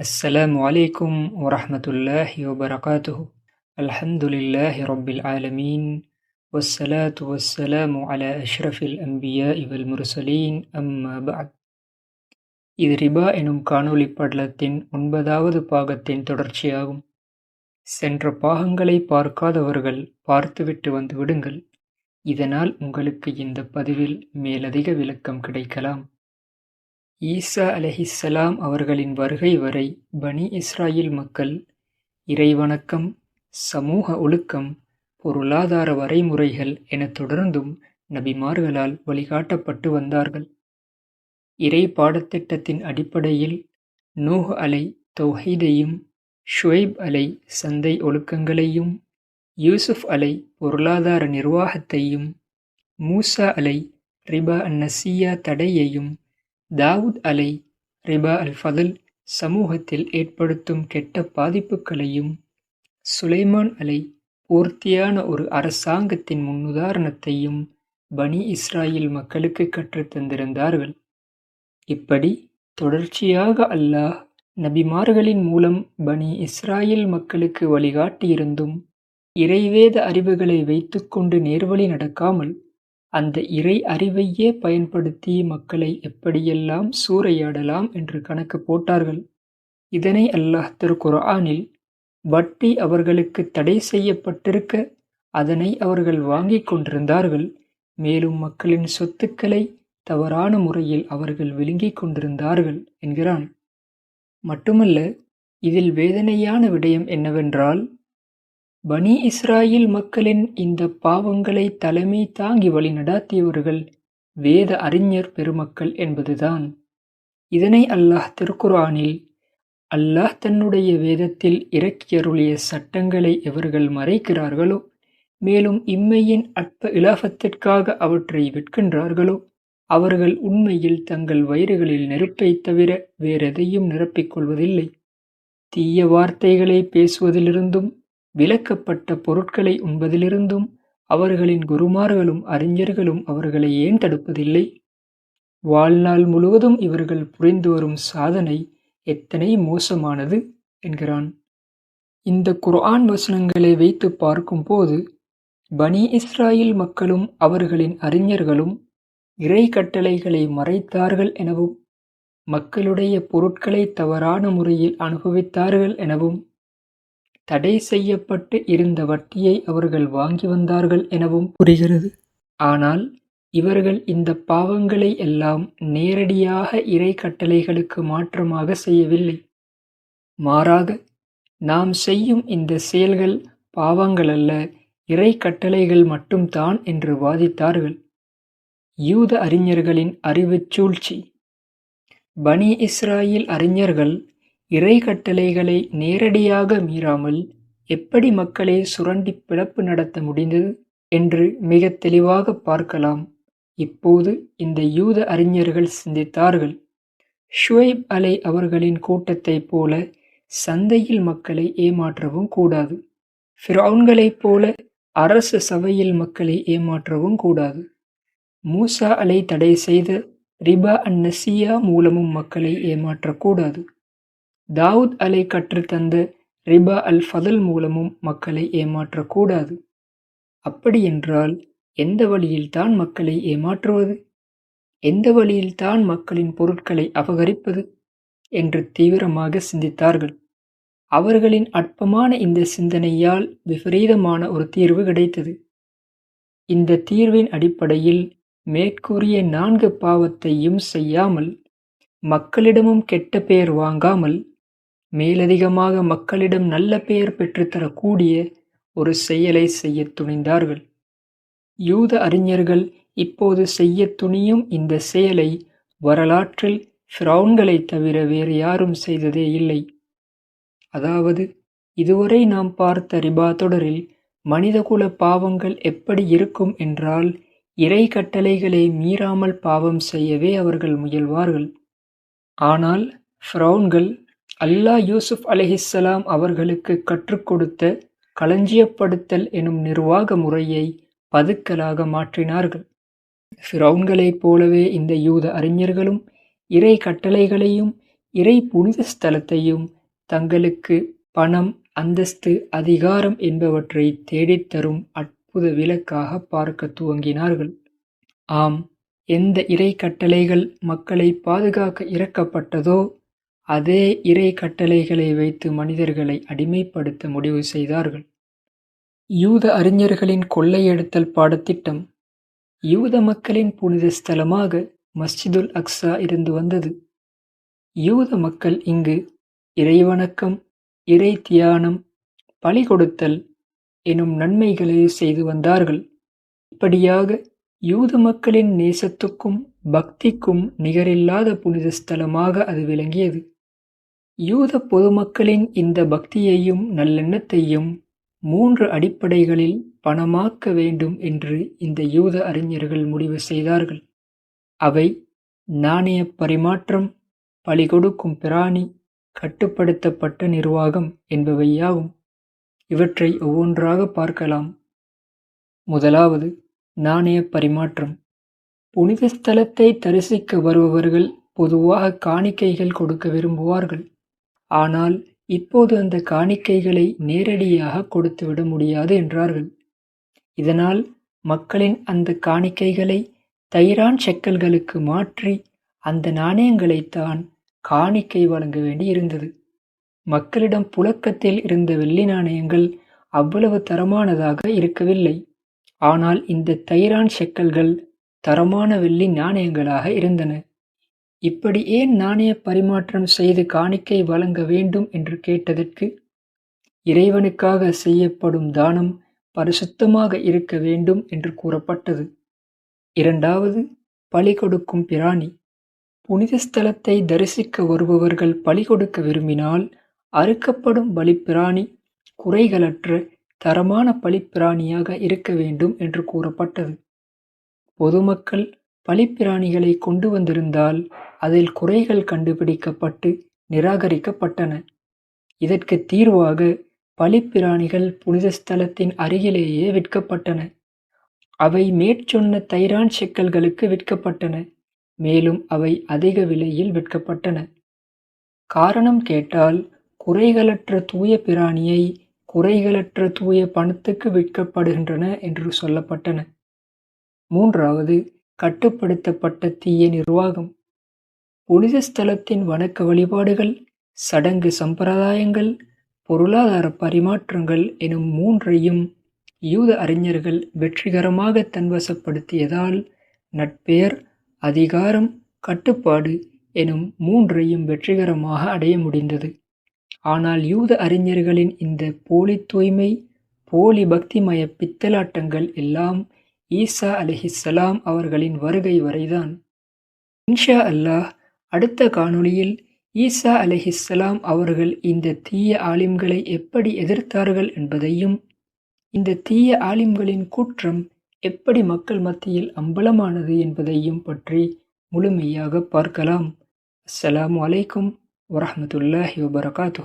السلام عليكم ورحمة الله وبركاته الحمد لله رب العالمين والصلاة والسلام على أشرف الأنبياء والمرسلين أما بعد இது ரிபா எனும் காணொளி படலத்தின் ஒன்பதாவது பாகத்தின் தொடர்ச்சியாகும் சென்ற பாகங்களை பார்க்காதவர்கள் பார்த்துவிட்டு வந்து விடுங்கள் இதனால் உங்களுக்கு இந்த பதிவில் மேலதிக விளக்கம் கிடைக்கலாம் ஈசா அலஹிஸ்ஸலாம் அவர்களின் வருகை வரை பனி இஸ்ராயில் மக்கள் இறைவணக்கம் சமூக ஒழுக்கம் பொருளாதார வரைமுறைகள் என தொடர்ந்தும் நபிமார்களால் வழிகாட்டப்பட்டு வந்தார்கள். இறை பாடத்திட்டத்தின் அடிப்படையில் நூஹ் அலை தௌஹீதையும் ஷுவைப் அலை சந்தை ஒழுக்கங்களையும் யூசுப் அலை பொருளாதார நிர்வாகத்தையும் மூசா அலை ரிபா அந்நசியா தடையையும் தாவூத் அலை ரிபா அல் ஃபதில் சமூகத்தில் ஏற்படுத்தும் கெட்ட பாதிப்புகளையும் சுலைமான் அலை பூர்த்தியான ஒரு அரசாங்கத்தின் முன்னுதாரணத்தையும் பனி இஸ்ராயில் மக்களுக்கு கற்றுத் தந்திருந்தார்கள். இப்படி தொடர்ச்சியாக அல்லாஹ் நபிமார்களின் மூலம் பனி இஸ்ராயில் மக்களுக்கு வழிகாட்டியிருந்தும் இறைவேத அறிவுகளை வைத்துக்கொண்டு நேர்வழி நடக்காமல் அந்த இறை அறிவையே பயன்படுத்தி மக்களை எப்படியெல்லாம் சூறையாடலாம் என்று கணக்கு போட்டார்கள். இதனை அல்லாஹ் திருக்குர்ஆனில் வட்டி அவர்களுக்கு தடை செய்யப்பட்டிருக்க அதனை அவர்கள் வாங்கிக் கொண்டிருந்தார்கள். மேலும் மக்களின் சொத்துக்களை தவறான முறையில் அவர்கள் விழுங்கிக் கொண்டிருந்தார்கள் என்கிறான். மட்டுமல்ல இதில் வேதனையான விடயம் என்னவென்றால் பனி இஸ்ராயில் மக்களின் இந்த பாவங்களை தலைமை தாங்கி வழி நடாத்தியவர்கள் வேத அறிஞர் பெருமக்கள் என்பதுதான். இதனை அல்லாஹ் திருக்குரானில் அல்லாஹ் தன்னுடைய வேதத்தில் இறக்கியருளிய சட்டங்களை எவர்கள் மறைக்கிறார்களோ மேலும் இம்மையின் அற்ப இலாபத்திற்காக அவற்றை விற்கின்றார்களோ அவர்கள் உண்மையில் தங்கள் வயிறுகளில் நெருப்பைத் தவிர வேறெதையும் நிரப்பிக் கொள்வதில்லை. தீய வார்த்தைகளை பேசுவதிலிருந்தும் விலக்கப்பட்ட பொருட்களை உண்பதிலிருந்தும் அவர்களின் குருமார்களும் அறிஞர்களும் அவர்களை ஏன் தடுப்பதில்லை? வாழ்நாள் முழுவதும் இவர்கள் புரிந்து வரும் சாதனை எத்தனை மோசமானது என்கிறான். இந்த குர்ஆன் வசனங்களை வைத்து பார்க்கும்போது பனி இஸ்ராயில் மக்களும் அவர்களின் அறிஞர்களும் இறை கட்டளைகளை மறைத்தார்கள் எனவும் மக்களுடைய பொருட்களை தவறான முறையில் அனுபவித்தார்கள் எனவும் தடை செய்யப்பட்டு இருந்த வட்டியை அவர்கள் வாங்கி வந்தார்கள் எனவும் புரிகிறது. ஆனால் இவர்கள் இந்த பாவங்களை எல்லாம் நேரடியாக இறை கட்டளைகளுக்கு மாற்றமாக செய்யவில்லை. மாறாக நாம் செய்யும் இந்த செயல்கள் பாவங்கள் அல்ல இறை கட்டளைகள் மட்டும்தான் என்று வாதித்தார்கள். யூத அறிஞர்களின் அறிவுச் சூழ்ச்சி. பனி இஸ்ராயில் அறிஞர்கள் இறை கட்டளைகளை நேரடியாக மீறாமல் எப்படி மக்களை சுரண்டி பிளப்பு நடத்த முடிந்தது என்று மிக தெளிவாக பார்க்கலாம். இப்போது இந்த யூத அறிஞர்கள் சிந்தித்தார்கள். ஷுவைப் அலை அவர்களின் கூட்டத்தைப் போல சந்தையில் மக்களை ஏமாற்றவும் கூடாது. ஃபிரௌன்களைப் போல அரசு சபையில் மக்களை ஏமாற்றவும் கூடாது. மூசா அலை தடை செய்த ரிபா அன் நசியா மூலமும் மக்களை ஏமாற்றக்கூடாது தாவூத் அலை கற்றுத்தந்த ரிபா அல் ஃபதல் மூலமும் மக்களை ஏமாற்றக்கூடாது. அப்படியென்றால் எந்த வழியில்தான் மக்களை ஏமாற்றுவது? எந்த வழியில்தான் மக்களின் பொருட்களை அபகரிப்பது? என்று தீவிரமாக சிந்தித்தார்கள். அவர்களின் அற்பமான இந்த சிந்தனையால் விபரீதமான ஒரு தீர்வு கிடைத்தது. இந்த தீர்வின் அடிப்படையில் மேற்கூறிய நான்கு பாவத்தையும் செய்யாமல் மக்களிடமும் கெட்ட பெயர் வாங்காமல் மேலதிகமாக மக்களிடம் நல்ல பெயர் பெற்றுத்தரக்கூடிய ஒரு செயலை செய்ய துணிந்தார்கள். யூத அறிஞர்கள் இப்போது செய்ய துணியும் இந்த செயலை வரலாற்றில் ஃப்ரௌன்களை தவிர வேறு யாரும் செய்ததே இல்லை. அதாவது இதுவரை நாம் பார்த்த ரிபா தொடரில் மனிதகுல பாவங்கள் எப்படி இருக்கும் என்றால் இறை கட்டளைகளை மீறாமல் பாவம் செய்யவே அவர்கள் முயல்வார்கள். ஆனால் ஃப்ரௌன்கள் அல்லாஹ் யூசுப் அலஹிஸ்ஸலாம் அவர்களுக்கு கற்றுக் கொடுத்த களஞ்சியப்படுத்தல் எனும் நிர்வாக முறையை பதுக்கலாக மாற்றினார்கள். ஃபிரௌன்களைப் போலவே இந்த யூத அறிஞர்களும் இறை கட்டளைகளையும் இறை புனித ஸ்தலத்தையும் தங்களுக்கு பணம் அந்தஸ்து அதிகாரம் என்பவற்றை தேடித்தரும் அற்புத விலக்காக பார்க்க துவங்கினார்கள். ஆம் எந்த இறை கட்டளைகள் மக்களை பாதுகாக்க இறக்கப்பட்டதோ அதே இறை கட்டளைகளை வைத்து மனிதர்களை அடிமைப்படுத்த முடிவு செய்தார்கள். யூத அறிஞர்களின் கொள்ளையெடுத்தல் பாடத்திட்டம் யூத மக்களின் புனித ஸ்தலமாக மஸ்ஜிதுல் அக்ஸா இருந்து வந்தது. யூத மக்கள் இங்கு இறைவணக்கம் இறை தியானம் பலி கொடுத்தல் எனும் நன்மைகளை செய்து வந்தார்கள். இப்படியாக யூத மக்களின் நேசத்துக்கும் பக்திக்கும் நிகரில்லாத புனித ஸ்தலமாக அது விளங்கியது. யூத பொதுமக்களின் இந்த பக்தியையும் நல்லெண்ணத்தையும் மூன்று அடிப்படைகளில் பணமாக்க வேண்டும் என்று இந்த யூத அறிஞர்கள் முடிவு செய்தார்கள். அவை நாணய பரிமாற்றம் பலிகொடுக்கும் பிராணி கட்டுப்படுத்தப்பட்ட நிர்வாகம் என்பவையாகும். இவற்றை ஒவ்வொன்றாக பார்க்கலாம். முதலாவது நாணய பரிமாற்றம். புனித ஸ்தலத்தை தரிசிக்க வருபவர்கள் பொதுவாக காணிக்கைகள் கொடுக்க விரும்புவார்கள். ஆனால் இப்போது அந்த காணிக்கைகளை நேரடியாக கொடுத்துவிட முடியாது என்றார்கள். இதனால் மக்களின் அந்த காணிக்கைகளை தைரான் செக்கல்களுக்கு மாற்றி அந்த நாணயங்களைத்தான் காணிக்கை வழங்க வேண்டி இருந்தது. மக்களிடம் புழக்கத்தில் இருந்த வெள்ளி நாணயங்கள் அவ்வளவு தரமானதாக இருக்கவில்லை. ஆனால் இந்த தைரான் செக்கல்கள் தரமான வெள்ளி நாணயங்களாக இருந்தன. இப்படி ஏன் நாணய பரிமாற்றம் செய்து காணிக்கை வழங்க வேண்டும் என்று கேட்டதற்கு இறைவனுக்காக செய்யப்படும் தானம் பரிசுத்தமாக இருக்க வேண்டும் என்று கூறப்பட்டது. இரண்டாவது பலி கொடுக்கும் பிராணி. புனித ஸ்தலத்தை தரிசிக்க வருபவர்கள் பலி கொடுக்க விரும்பினால் அறுக்கப்படும் பலிப்பிராணி குறைகளற்ற தரமான பலிப்பிராணியாக இருக்க வேண்டும் என்று கூறப்பட்டது. பொதுமக்கள் பலிப்பிராணிகளை கொண்டு வந்திருந்தால் அதில் குறைகள் கண்டுபிடிக்கப்பட்டு நிராகரிக்கப்பட்டன. இதற்கு தீர்வாக பலிப்பிராணிகள் புனித ஸ்தலத்தின் அருகிலேயே விற்கப்பட்டன. அவை மேற்சொன்ன தைரான் செக்கல்களுக்கு விற்கப்பட்டன மேலும் அவை அதிக விலையில் விற்கப்பட்டன. காரணம் கேட்டால் குறைகளற்ற தூய பிராணியை குறைகளற்ற தூய பணத்துக்கு விற்கப்படுகின்றன என்று சொல்லப்பட்டன. மூன்றாவது கட்டுப்படுத்தப்பட்ட தீய நிர்வாகம். புனித ஸ்தலத்தின் வணக்க வழிபாடுகள் சடங்கு சம்பிரதாயங்கள் பொருளாதார பரிமாற்றங்கள் எனும் மூன்றையும் யூத அறிஞர்கள் வெற்றிகரமாக தன்வசப்படுத்தியதால் நட்பெயர் அதிகாரம் கட்டுப்பாடு எனும் மூன்றையும் வெற்றிகரமாக அடைய முடிந்தது. ஆனால் யூத அறிஞர்களின் இந்த போலி தூய்மை போலி பக்திமய பித்தலாட்டங்கள் எல்லாம் ஈசா அலிஹிஸ்ஸலாம் அவர்களின் வருகை வரைதான். இன்ஷா அல்லாஹ் அடுத்த காணொளியில் ஈசா அலிஹிஸ்ஸலாம் அவர்கள் இந்த தீய ஆலிம்களை எப்படி எதிர்த்தார்கள் என்பதையும் இந்த தீய ஆலிம்களின் கூற்றம் எப்படி மக்கள் மத்தியில் அம்பலமானது என்பதையும் பற்றி முழுமையாக பார்க்கலாம். அஸ்ஸலாமு அலைக்கும் வரமத்துல்லாஹி வபரகாத்து